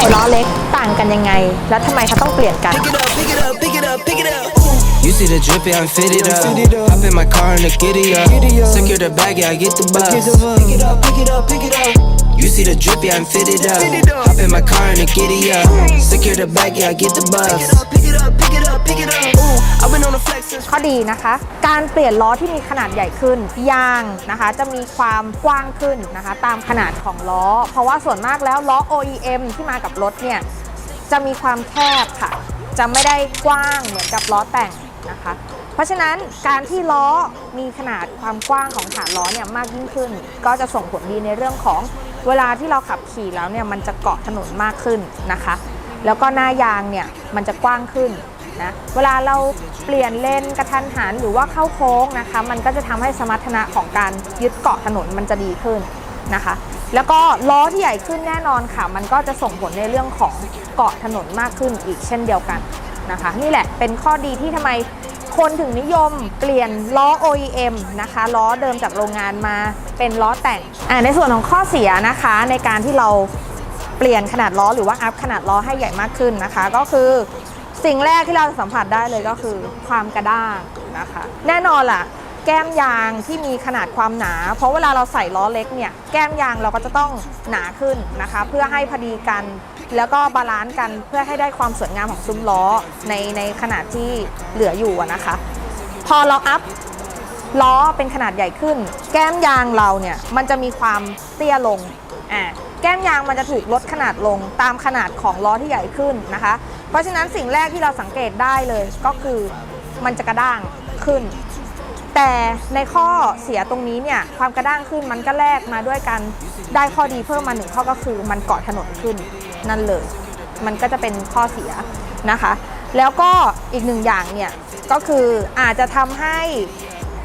ญ่ล้อเล็กต่างกันยังไง แล้วทำไมเขาต้องเปลี่ยนกัน Pick it up, pick it up, pick it up, pick it up. Ooh. You see the drippy, I'm fitted up. Hop in my car and the giddy up. Secure the bag, yeah, I get the bus. Pick it up, pick it up, pick it up. You see the drippy, I'm fitted up. Hop in my car and the giddy up. Secure the bag, yeah, I get the bus. Pick it up, pick it up, pick it up. Ooh, I've been on the flex since. ข้อดีนะคะ การเปลี่ยนล้อที่มีขนาดใหญ่ขึ้น ยางนะคะ จะมีความกว้างขึ้นนะคะ ตามขนาดของล้อ เพราะว่าส่วนมากแล้วล้อ OEM ที่มากับรถเนี่ย จะมีความแคบค่ะ จะไม่ได้กว้างเหมือนกับล้อแต่งนะคะเพ ราะฉะนั้นการที่ล้อมีขนาดความกว้างของฐานล้อเนี่ยมากยิ่งขึ้น ก็จะส่งผลดีในเรื่องของเวลาที่เราขับขี่แล้วเนี่ยมันจะเกาะถนนมากขึ้นนะคะ แล้วก็หน้ายางเนี่ยมันจะกว้างขึ้นนะเวลาเราเปลี่ยนเลนกระทันหันหรือว่าเข้าโค้งนะคะ มันก็จะทำให้สมรรถนะของการยึดเกาะถนนมันจะดีขึ้นนะคะ แล้วก็ล้อที่ใหญ่ขึ้นแน่นอนค่ะ มันก็จะส่งผลในเรื่องของเกาะถนนมากขึ้นอีกเช่นเดียวกัน นะคะ นี่แหละเป็นข้อดีที่ทำไมคนถึงนิยมเปลี่ยนล้อ OEM นะคะล้อเดิมจากโรงงานมาเป็นล้อแต่งในส่วนของข้อเสียนะคะในการที่เราเปลี่ยนขนาดล้อหรือว่าอัพขนาดล้อให้ใหญ่มากขึ้นนะคะ ก็คือสิ่งแรกที่เราสัมผัสได้เลยก็คือความกระด้างนะคะ แน่นอนล่ะ แก้มยางที่มีขนาดความหนา เพราะเวลาเราใส่ล้อเล็กเนี่ยแก้มยางเราก็จะต้องหนาขึ้นนะคะ เพื่อให้พอดีกัน แล้วก็บาลานซ์กันเพื่อให้ได้ความสวยงามของซุ้มล้อในในขนาดที่เหลืออยู่นะคะ พอเราอัพล้อเป็นขนาดใหญ่ขึ้น แก้มยางเราเนี่ยมันจะมีความเตี้ยลงอ่าแก้มยางมันจะถูกลดขนาดลงตามขนาดของล้อที่ใหญ่ขึ้นนะคะ เพราะฉะนั้นสิ่งแรกที่เราสังเกตได้เลยก็คือมันจะกระด้างขึ้น แต่ในข้อเสียตรงนี้เนี่ยความกระด้างขึ้นมันก็แลกมาด้วยกันได้ข้อดีเพิ่มมาหนึ่งข้อก็คือ มันเกาะถนนขึ้นนั่นเลย มันก็จะเป็นข้อเสียนะคะ แล้วก็อีกหนึ่งอย่างเนี่ยก็คืออาจจะทำให้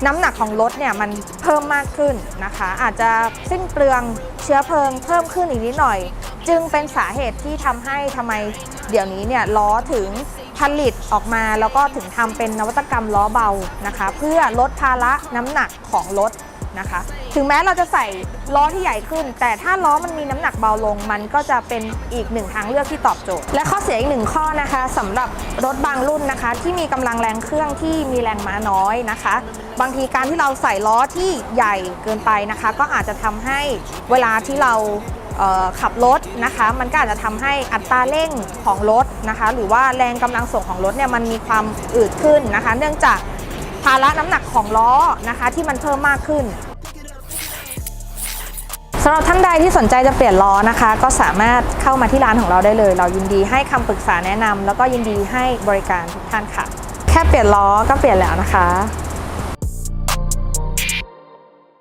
น้ำหนักของรถเนี่ยมันเพิ่มมากขึ้นนะคะ อาจจะสิ้นเปลืองเชื้อเพลิงเพิ่มขึ้นอีกนิดหน่อย จึงเป็นสาเหตุที่ทำให้ทำไมเดี๋ยวนี้เนี่ยล้อถึงผลิตออกมาแล้วก็ถึงทำเป็นนวัตกรรมล้อเบานะคะ เพื่อลดภาระน้ำหนักของรถนะคะ ถึงแม้เราจะใส่ล้อที่ใหญ่ขึ้น แต่ถ้าล้อมันมีน้ำหนักเบาลง มันก็จะเป็นอีกหนึ่งทางเลือกที่ตอบโจทย์ และข้อเสียอีกหนึ่งข้อนะคะสำหรับรถบางรุ่นนะคะ ที่มีกำลังแรงเครื่องที่มีแรงม้าน้อยนะคะ บางทีการที่เราใส่ล้อที่ใหญ่เกินไปนะคะ ก็อาจจะทำให้เวลาที่เรา ขับรถนะคะ มันก็อาจจะทำให้อัตราเร่งของรถนะคะ หรือว่าแรงกำลังส่งของรถเนี่ยมันมีความอืดขึ้นนะคะ เนื่องจากภาระน้ำหนักของล้อนะคะที่มันเพิ่มมากขึ้นสำหรับท่านใดที่สนใจจะเปลี่ยนล้อนะคะ ก็สามารถเข้ามาที่ร้านของเราได้เลย เรายินดีให้คำปรึกษาแนะนำแล้วก็ยินดีให้บริการทุกท่านค่ะ แค่เปลี่ยนล้อก็เปลี่ยนแล้วนะคะ